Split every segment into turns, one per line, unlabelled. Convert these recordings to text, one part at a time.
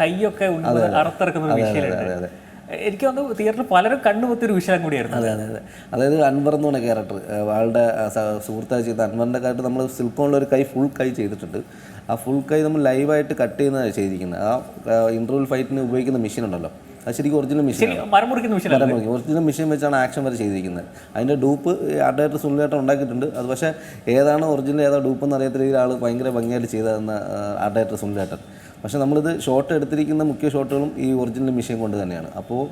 കൈയൊക്കെ ഉണ്ട് അറുത്തിറക്കുന്ന
അതെ.
എനിക്ക് തോന്നുന്നു തിയേറ്ററിൽ പലരും കണ്ണുപൊത്തിയൊരു വിഷയം കൂടിയായിരുന്നു.
അതെ അതെ അതെ. അതായത് അൻവർ എന്ന് പറഞ്ഞ ക്യാരക്ടർ ആളുടെ സുഹൃത്തായി ചെയ്ത അൻവറിന്റെ കാര്യം നമ്മൾ സിൽക്കോണിൽ ഒരു കൈ ഫുൾ കൈ ചെയ്തിട്ടുണ്ട്. ആ ഫുൾ കൈ നമ്മൾ ലൈവായിട്ട് കട്ട് ചെയ്യുന്നതാണ് ചെയ്തിരിക്കുന്നത്. ആ ഇന്റർവൽ ഫൈറ്റിന് ഉപയോഗിക്കുന്ന മെഷീൻ ഉണ്ടല്ലോ. അത് ശരിക്കും ഒറിജിനൽ മെഷീൻ
മരം മുറിക്കുന്ന
ഒറിജിനൽ മെഷീൻ വെച്ചാണ് ആക്ഷൻ വരെ ചെയ്തിരിക്കുന്നത്. അതിന്റെ ഡൂപ്പ് ആർട്ടായിട്ട് സുള്ളിയായിട്ട് ഉണ്ടാക്കിയിട്ടുണ്ട്. അത് പക്ഷേ ഏതാണ് ഒറിജിനൽ ഏതാണ് ഡൂപ്പ് എന്ന് അറിയാത്ത രീതിയിൽ ആൾ ഭയങ്കര ഭംഗിയായിട്ട് ചെയ്തതെന്ന് ആർട്ടായിട്ട് സുള്ളിയാട്ടൻ പക്ഷേ നമ്മളിത് ഷോട്ട് എടുത്തിരിക്കുന്ന മുഖ്യ ഷോട്ടുകളും ഈ ഒറിജിനൽ മെഷീൻ കൊണ്ട് തന്നെയാണ്. അപ്പോൾ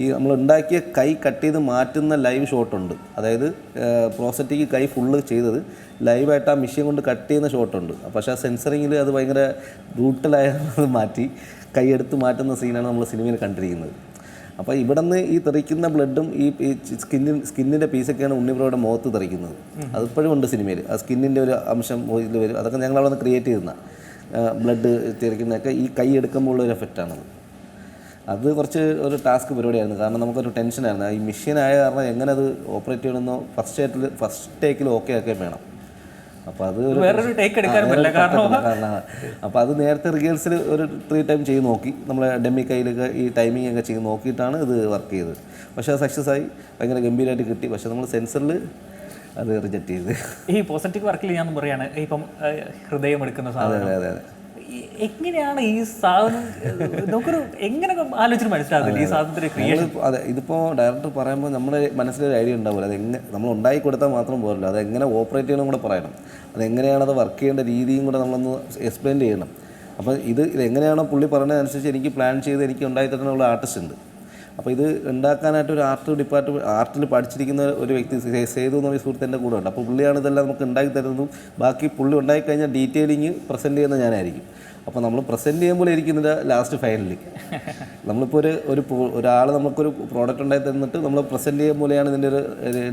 ഈ നമ്മൾ ഉണ്ടാക്കിയ കൈ കട്ട് ചെയ്ത് മാറ്റുന്ന ലൈവ് ഷോട്ടുണ്ട് അതായത് പ്രോസറ്റിക്ക് കൈ ഫുള്ള് ചെയ്തത് ലൈവായിട്ട് ആ മെഷീൻ കൊണ്ട് കട്ട് ചെയ്യുന്ന ഷോട്ടുണ്ട് പക്ഷേ ആ സെൻസറിങ്ങിൽ അത് ഭയങ്കര ബ്രൂട്ടലായ മാറ്റി കൈയെടുത്ത് എടുത്ത് മാറ്റുന്ന സീനാണ് നമ്മൾ സിനിമയിൽ കണ്ടിരിക്കുന്നത്. അപ്പോൾ ഇവിടെ നിന്ന് ഈ തെറിക്കുന്ന ബ്ലഡും ഈ സ്കിന്നിൻ സ്കിന്നിന്റെ പീസൊക്കെയാണ് ഉണ്ണിബ്രോയുടെ മുഖത്ത് തെറിക്കുന്നത്. അതിപ്പോഴും ഉണ്ട് സിനിമയിൽ ആ സ്കിന്നിന്റെ ഒരു അംശം ഇതിൽ വരും. അതൊക്കെ ഞങ്ങൾ അവിടെ നിന്ന് ക്രിയേറ്റ് ചെയ്യുന്ന ബ്ലഡ് തെറിക്കുന്നതൊക്കെ ഈ കൈ എടുക്കുമ്പോൾ ഉള്ള ഒരു എഫക്റ്റാണത് അത് കുറച്ച് ഒരു ടാസ്ക് പരിപാടിയായിരുന്നു. കാരണം നമുക്കൊരു ടെൻഷനായിരുന്നു ഈ മെഷീൻ ആയ കാരണം എങ്ങനെ അത് ഓപ്പറേറ്റ് ചെയ്യണമെന്നോ ഫസ്റ്റ് ആയിട്ട് ഫസ്റ്റ് ടേക്കിൽ ഓക്കെ ആക്കുകയും വേണം. അപ്പോൾ അത് ഒരു
വേറൊരു ടേക്ക് എടുക്കാൻ പറ്റില്ല. കാരണം
കാരണം അപ്പോൾ അത് നേരത്തെ റിഹേഴ്സൽ ഒരു ത്രീ ടൈം ചെയ്ത് നോക്കി. നമ്മളെ ഡെമ്മി കയ്യിലൊക്കെ ഈ ടൈമിംഗ് ഒക്കെ ചെയ്ത് നോക്കിയിട്ടാണ് ഇത് വർക്ക് ചെയ്തത്. പക്ഷേ അത് സക്സസ് ആയി. ഭയങ്കര ഗംഭീരമായിട്ട് കിട്ടി. പക്ഷേ നമ്മൾ സെൻസറിൽ അത് റിജക്റ്റ് ചെയ്ത്.
ഈ പോസിറ്റീവ് വർക്കിൽ ഞാൻ പറയാണ് ഇപ്പം ഹൃദയം എടുക്കുന്ന സാധനം.
അതെ അതെ. അതെ
എങ്ങനെയാണ് ഈ സാധനം നമുക്കൊരു എങ്ങനെ ആലോചിച്ചിട്ട് മനസ്സിലാകില്ല ഈ സാധനത്തിന്റെ ക്രിയേഷൻ
അതെ ഇതിപ്പോൾ ഡയറക്ടർ പറയുമ്പോൾ നമ്മുടെ മനസ്സിലൊരു ഐഡിയ ഉണ്ടാവില്ല അത് എങ്ങനെ നമ്മൾ ഉണ്ടാക്കി കൊടുത്താൽ മാത്രം പോരല്ലോ അത് എങ്ങനെ ഓപ്പറേറ്റ് ചെയ്യണം കൂടെ പറയണം. അതെങ്ങനെയാണ് അത് വർക്ക് ചെയ്യേണ്ട രീതിയും കൂടെ നമ്മളൊന്ന് എക്സ്പ്ലെയിൻ ചെയ്യണം. അപ്പോൾ ഇത് ഇത് എങ്ങനെയാണോ പുള്ളി പറയുന്നതനുസരിച്ച് എനിക്ക് പ്ലാൻ ചെയ്ത് എനിക്ക് ഉണ്ടായി തരുന്ന ആർട്ടിസ്റ്റ് ഉണ്ട്. അപ്പോൾ ഇത് ഉണ്ടാക്കാനായിട്ട് ഒരു ആർട്ട് ഡിപ്പാർട്ട്മെന്റ് ആർട്ടിൽ പഠിച്ചിരിക്കുന്ന ഒരു വ്യക്തി സേതു എന്ന സുഹൃത്ത് എന്റെ കൂടെ ഉണ്ട്. അപ്പോൾ പുള്ളിയാണ് ഇതെല്ലാം നമുക്ക് ഉണ്ടാക്കി തരുന്നതും ബാക്കി പുള്ളി ഉണ്ടാക്കി കഴിഞ്ഞാൽ ഡീറ്റെയിലിങ് പ്രസന്റ് ചെയ്യുന്ന ഞാനായിരിക്കും. അപ്പോൾ നമ്മൾ പ്രസന്റ് ചെയ്യുമ്പോൾ ഇരിക്കുന്നത് ലാസ്റ്റ് ഫൈനലിൽ നമ്മളിപ്പോൾ ഒരു ഒരു ഒരാൾ നമുക്കൊരു പ്രോഡക്റ്റ് ഉണ്ടായി തന്നിട്ട് നമ്മൾ പ്രസന്റ് ചെയ്യാൻ പോലെയാണ് ഇതിന്റെ ഒരു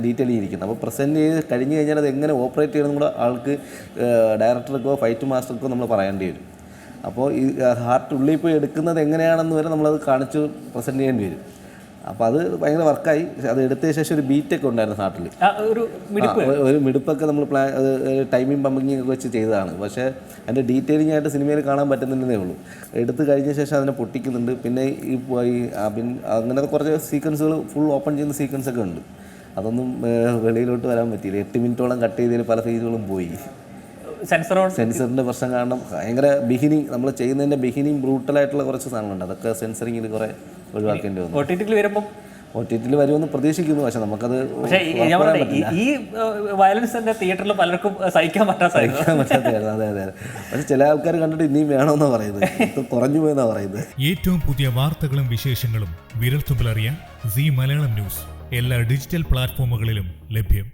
ഡീറ്റെയിൽ ഇരിക്കുന്നത്. അപ്പോൾ പ്രസന്റ് ചെയ്ത് കഴിഞ്ഞ് കഴിഞ്ഞാൽ അത് എങ്ങനെ ഓപ്പറേറ്റ് ചെയ്യണം കൂടെ ആൾക്ക് ഡയറക്ടർക്കോ ഫൈറ്റ് മാസ്റ്റർക്കോ നമ്മൾ പറയേണ്ടി വരും. അപ്പോൾ ഈ ഹാർട്ട് ഉള്ളിൽ പോയി എടുക്കുന്നത് എങ്ങനെയാണെന്ന് വരെ നമ്മളത് കാണിച്ച് പ്രസന്റ് ചെയ്യേണ്ടി വരും. അപ്പോൾ അത് ഭയങ്കര വർക്കായി അത് എടുത്ത ശേഷം ഒരു ബീറ്റൊക്കെ ഉണ്ടായിരുന്നു ഹാർട്ടിൽ
ഒരു മിടിപ്പ്.
ഒരു- ഒരു മിടുപ്പൊക്കെ നമ്മൾ പ്ലാൻ അത് ടൈമിംഗ് പമ്പിങ് ഒക്കെ വെച്ച് ചെയ്തതാണ്. പക്ഷേ അതിന്റെ ഡീറ്റെയിലിംഗ് ആയിട്ട് സിനിമയിൽ കാണാൻ പറ്റുന്നില്ലെന്നേ ഉള്ളൂ. എടുത്ത് കഴിഞ്ഞ ശേഷം അതിനെ പൊട്ടിക്കുന്നുണ്ട്. പിന്നെ ഈ അങ്ങനത്തെ കുറച്ച് സീക്വൻസുകൾ ഫുൾ ഓപ്പൺ ചെയ്യുന്ന സീക്വൻസ് ഒക്കെ ഉണ്ട്. അതൊന്നും വെളിയിലോട്ട് വരാൻ പറ്റിയില്ല. എട്ട് മിനിറ്റോളം കട്ട് ചെയ്തതിൽ പല ഫേസുകളും പോയി. സെൻസറിന്റെ പ്രശ്നം കാരണം ഭയങ്കര ബിഹിനിങ് നമ്മൾ ചെയ്യുന്നതിന്റെ ബിഹിനിങ് ബ്രൂട്ടലായിട്ടുള്ള കുറച്ച് സാധനങ്ങളുണ്ട്. അതൊക്കെ സെൻസറിങ്ങിൽ കുറെ ഒഴിവാക്കേണ്ടി വന്നു.
ഒ ടി ടിയിൽ വരുമ്പം?
ഒ ടി ടിയിൽ വരുമെന്ന് പ്രതീക്ഷിക്കുന്നു. പക്ഷെ നമുക്കത്
പക്ഷേ ഈ- ഞാൻ പറയട്ടെ ഈ- ഈ വയലൻസിന്റെ തിയേറ്ററിൽ പലർക്കും സഹിക്കാൻ
സഹിക്കാൻ അതെ അതെ പക്ഷെ ചില ആൾക്കാർ കണ്ടിട്ട് ഇനിയും വേണമെന്നാണ് പറയുന്നത്. കുറഞ്ഞു പോയെന്നാ പറയുന്നത്.
ഏറ്റവും പുതിയ വാർത്തകളും വിശേഷങ്ങളും വിരൽത്തുമ്പിലറിയാൻ സി മലയാളം ന്യൂസ്. എല്ലാ ഡിജിറ്റൽ പ്ലാറ്റ്ഫോമുകളിലും ലഭ്യം.